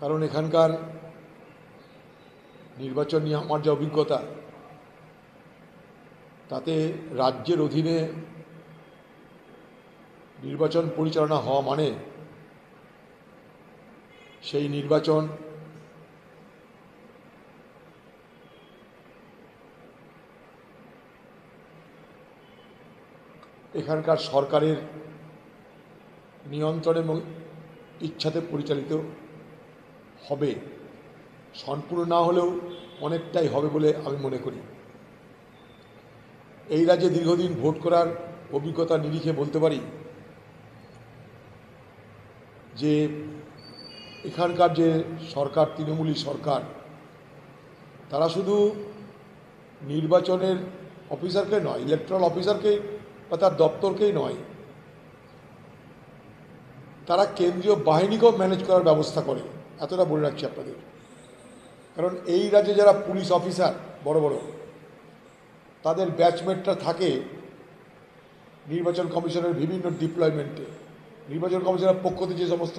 কারণ এখানকার নির্বাচন নিয়ে আমার যা অভিজ্ঞতা, তাতে রাজ্যের অধীনে নির্বাচন পরিচালনা হওয়া মানে সেই নির্বাচন এখানকার সরকারের নিয়ন্ত্রণ এবং ইচ্ছাতে পরিচালিত হবে। সম্পূর্ণ না হলেও অনেকটাই হবে বলে আমি মনে করি। এই রাজ্যে দীর্ঘদিন ভোট করার অভিজ্ঞতা নিরিখে বলতে পারি যে, এখানকার যে সরকার, তৃণমূলী সরকার, তারা শুধু নির্বাচনের অফিসারকে নয় ইলেকট্রাল অফিসারকে বা তার দপ্তরকেই নয়, তারা কেন্দ্রীয় বাহিনীকেও ম্যানেজ করার ব্যবস্থা করে। এতটা বলে রাখছি আপনাদের। কারণ এই রাজ্যে যারা পুলিশ অফিসার, বড় বড়, তাদের ব্যাচমেটরা থাকে নির্বাচন কমিশনের বিভিন্ন ডিপ্লয়মেন্টে। নির্বাচন কমিশনের পক্ষ থেকে যে সমস্ত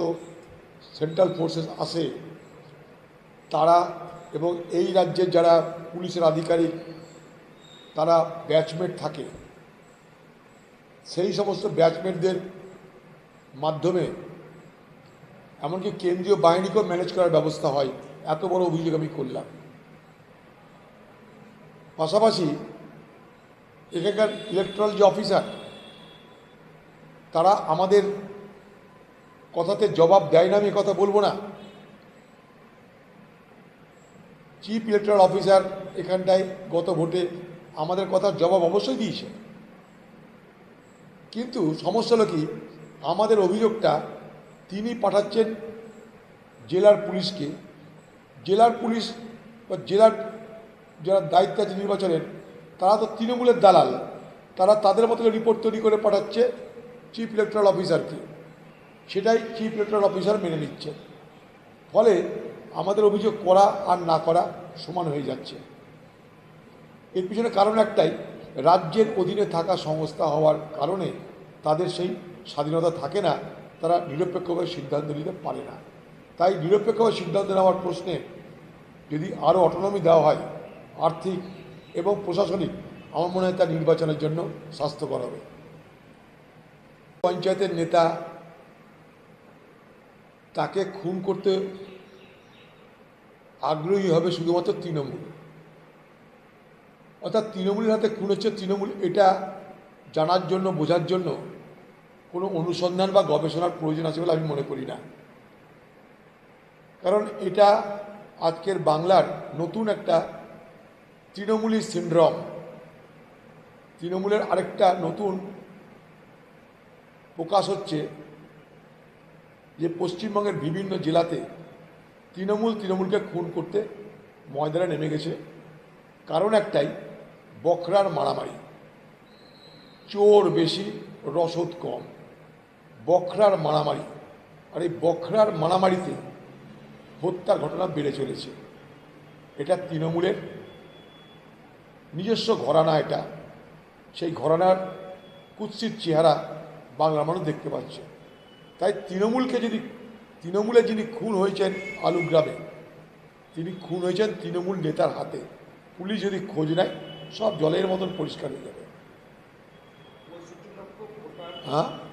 সেন্ট্রাল ফোর্সেস আসে, তারা এবং এই রাজ্যের যারা পুলিশের আধিকারিক, তারা ব্যাচমেট থাকে। সেই সমস্ত ব্যাচমেটদের মাধ্যমে এমনকি কেন্দ্রীয় বাহিনীকেও ম্যানেজ করার ব্যবস্থা হয়। এত বড় অভিযোগ আমি করলাম। পাশাপাশি এখানকার ইলেকট্রাল যে অফিসার তারা আমাদের কথাতে জবাব দেয় না, আমি কথা বলব না। চিফ ইলেকট্রাল অফিসার এখানটায় গত ভোটে আমাদের কথার জবাব অবশ্যই দিয়েছে। কিন্তু সমস্যা হলো কি, আমাদের অভিযোগটা তিনি পাঠাচ্ছেন জেলার পুলিশকে। জেলার পুলিশ বা জেলার যারা দায়িত্ব আছে নির্বাচনের, তারা তো তৃণমূলের দালাল। তারা তাদের মতো রিপোর্ট তৈরি করে পাঠাচ্ছে চিফ ইলেকট্রাল অফিসারকে সেটাই চিফ ইলেকট্রাল অফিসার মেনে নিচ্ছে। ফলে আমাদের অভিযোগ করা আর না করা সমান হয়ে যাচ্ছে। এর পিছনে কারণ একটাই, রাজ্যের অধীনে থাকা সংস্থা হওয়ার কারণে তাদের সেই স্বাধীনতা থাকে না। তারা নিরপেক্ষভাবে সিদ্ধান্ত নিতে পারে না। তাই নিরপেক্ষভাবে সিদ্ধান্ত নেওয়ার প্রশ্নে যদি আরও অটোনমি দেওয়া হয়, আর্থিক এবং প্রশাসনিক, আমার মনে হয় তা নির্বাচনের জন্য স্বাস্থ্যকর হবে। পঞ্চায়েতের নেতা তাকে খুন করতে আগ্রহী হবে শুধুমাত্র তৃণমূল। অর্থাৎ তৃণমূলের হাতে খুন হচ্ছে তৃণমূল, এটা জানার জন্য, বোঝার জন্য কোনো অনুসন্ধান বা গবেষণার প্রয়োজন আছে বলে আমি মনে করি না। কারণ এটা আজকের বাংলার নতুন একটা তৃণমূলী সিন্ড্রম। তৃণমূলের আরেকটা নতুন প্রকাশ হচ্ছে যে পশ্চিমবঙ্গের বিভিন্ন জেলাতে তৃণমূল তৃণমূলকে খুন করতে ময়দানে নেমে গেছে। কারণ একটাই, বখরার মারামারি। চোর বেশি, রসদ কম। বখরার মারামারি। আর এই বখরার মারামারিতে হত্যার ঘটনা বেড়ে চলেছে। এটা তৃণমূলের নিজস্ব ঘরানা এটা। সেই ঘরানার কুৎসিত চেহারা বাংলার মানুষ দেখতে পাচ্ছে। তাই তৃণমূলকে যদি তৃণমূলে যিনি খুন হয়েছেন আলুগ্রামে তিনি খুন হয়েছেন তৃণমূল নেতার হাতে। পুলিশ যদি খোঁজ নেয়, সব জলের মতন পরিষ্কার হয়ে যাবে। হ্যাঁ?